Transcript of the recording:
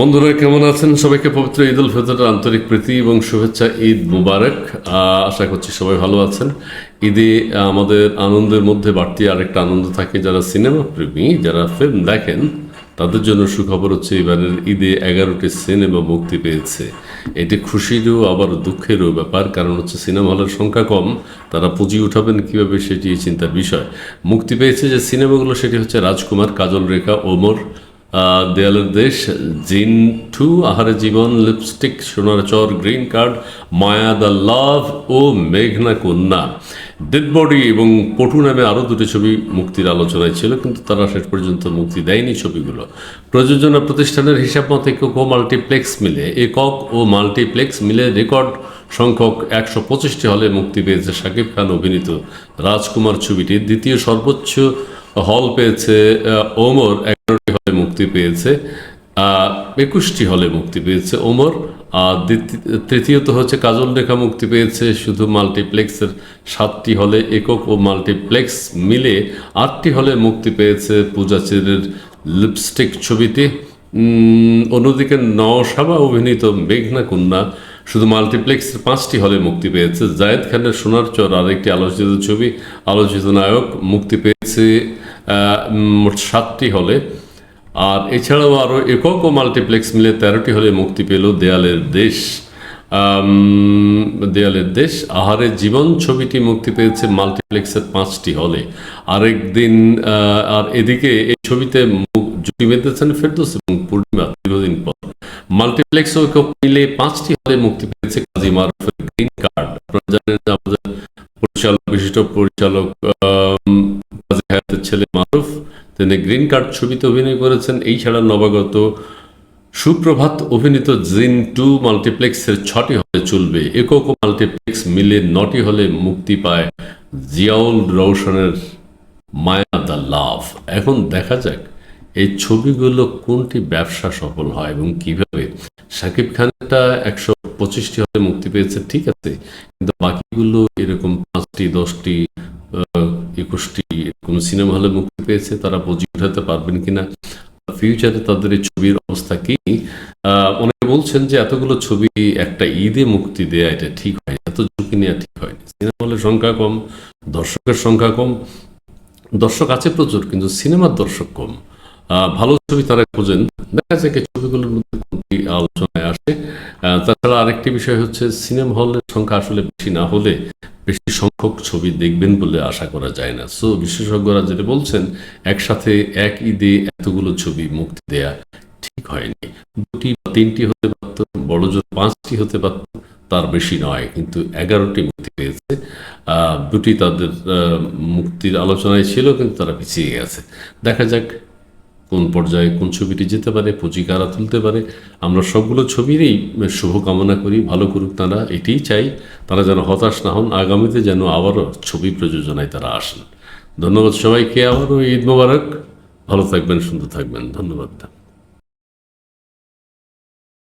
বন্ধুরা, কেমন আছেন? সবাইকে পবিত্র ঈদ উল ফিতরের আন্তরিক প্রীতি এবং শুভেচ্ছা। ঈদ মুবারক। আশা করছি সবাই ভালো আছেন। ঈদে আমাদের আনন্দের মধ্যে বাড়তি আরেকটা আনন্দ থাকে। যারা সিনেমা প্রেমী, যারা ফিল্ম দেখেন, তাদের জন্য সুখবর হচ্ছে এবারের ঈদে এগারোটি সিনেমা মুক্তি পেয়েছে। এটি খুশিরও, আবার দুঃখেরও ব্যাপার। কারণ হচ্ছে সিনেমা হলের সংখ্যা কম। তারা পুঁজি উঠাবেন কীভাবে সেটি চিন্তার বিষয়। মুক্তি পেয়েছে যে সিনেমাগুলো সেটি হচ্ছে রাজকুমার, কাজল রেখা, ওমর দেয়ালের দেশ, জিন টু, আহারে জীবন, লিপস্টিক, সোনার চর, green card, Maya, the love ও মেঘনা কন্যা। ডেড বডি এবং পটু নামে আরও দুটি ছবি মুক্তির আলোচনায় ছিল, কিন্তু তারা শেষ পর্যন্ত মুক্তি দেয়নি ছবিগুলো। প্রযোজনা প্রতিষ্ঠানের হিসাব মতে একক ও মাল্টিপ্লেক্স মিলে, একক ও মাল্টিপ্লেক্স মিলে রেকর্ড সংখ্যক একশো পঁচিশটি হলে মুক্তি পেয়েছে শাকিব খান অভিনীত রাজকুমার ছবিটি। দ্বিতীয় সর্বোচ্চ হল পেয়েছে ওমর, এগারোটি মুক্তি পেয়েছে। একুশটি হলে মুক্তি পেয়েছে ওমর। আর তৃতীয়ত হচ্ছে কাজল রেখা মুক্তি পেয়েছে। শুধু মাল্টিপ্লেক্সের সাতটি হলে একক ও মাল্টিপ্লেক্স মিলে আটটি হলে মুক্তি পেয়েছে পূজাচেরের লিপস্টিক ছবিতে। অন্যদিকে নওশাবা অভিনীত মেঘনা কন্যা শুধু মাল্টিপ্লেক্সের পাঁচটি হলে মুক্তি পেয়েছে। জায়েদ খানের সোনার চর আরেকটি আলোচিত ছবি। আলোচিত নায়ক মুক্তি পেয়েছে মোট সাতটি হলে। আর এছাড়াও আরও একক ও মাল্টিপ্লেক্স মিলে তেরোটি হলে মুক্তি পেল দেয়ালের দেশ। দেয়ালের দেশ আহারে জীবন ছবিটি মুক্তি পেয়েছে মাল্টিপ্লেক্সের পাঁচটি হলে। আরেকদিন আহ, আর এদিকে এই ছবিতে জুটি বেঁধেছেন ফেরদৌস এবং পূর্ণিমা দীর্ঘদিন পর। মাল্টিপ্লেক্স ও একক মিলে পাঁচটি হলে মুক্তি পেয়েছে কাজী মারুফের গ্রিন কার্ড। আপনারা জানেন যে আমাদের পরিচালক বিশিষ্ট পরিচালক কাজী হায়াতের ছেলে মারুফ তিনি গ্রিন কার্ড ছবিতে অভিনয় করেছেন। এই ছাড়া নবাগত সুপ্রভাত অভিনীত জিন টু মাল্টিপ্লেক্সের ছটি হলে চলবে। একক মাল্টিপ্লেক্স মিলে নটি হলে মুক্তি পায় জিয়াউল রৌশনের মায়া দ্য লাভ। এখন দেখা যাক এই ছবিগুলো কোনটি ব্যবসা সফল হয় এবং কীভাবে। শাকিব খানটা একশো পঁচিশটি হলে মুক্তি পেয়েছে, ঠিক আছে। কিন্তু বাকিগুলো এরকম পাঁচটি, দশটি একুশটি কোন সিনেমা হলে মুক্তি পেয়েছে, তারা বুঝে উঠাতে পারবেন কিনা ফিউচারে তাদের এই ছবির অবস্থা কি? অনেকে বলছেন যে এতগুলো ছবি একটা ঈদে মুক্তি দেয়া, এটা ঠিক হয় এত ঝুঁকি নেওয়া ঠিক হয়নি সিনেমা হলের সংখ্যা কম, দর্শকের সংখ্যা কম, দর্শক আছে প্রচুর, কিন্তু সিনেমার দর্শক কম। ভালো ছবি তারা খোঁজেন। দেখা যায় ছবিগুলোর মধ্যে আলোচনায় আসে। তাছাড়া আরেকটি বিষয় হচ্ছে, সিনেমা হলের সংখ্যা আসলে বেশি না হলে বেশি সংখ্যক ছবি দেখবেন বলে আশা করা যায় না। সো বিশেষজ্ঞরা যেটা বলছেন, একসাথে এক ঈদে এতগুলো ছবি মুক্তি দেয়া ঠিক হয়নি। দুটি বা তিনটি হতে পারত, বড় জোর পাঁচটি হতে পারত, তার বেশি নয়, কিন্তু এগারোটি মুক্তি পেয়েছে। দুটি তাদের মুক্তির আলোচনায় ছিল, কিন্তু তারা পিছিয়ে গেছে। দেখা যাক কোন পর্যায়ে কোন ছবিটি যেতে পারে, পুঁজি কারা তুলতে পারে, আমরা সবগুলো ছবিরই শুভকামনা করি, ভালো করুক তারা, এটিই চাই। তারা যেন হতাশ না হন, আগামীতে যেন আবারও ছবি প্রযোজনায় তারা আসেন। ধন্যবাদ সবাইকে, আবারও ঈদ মোবারক। ভালো থাকবেন, সুন্দর থাকবেন। ধন্যবাদ।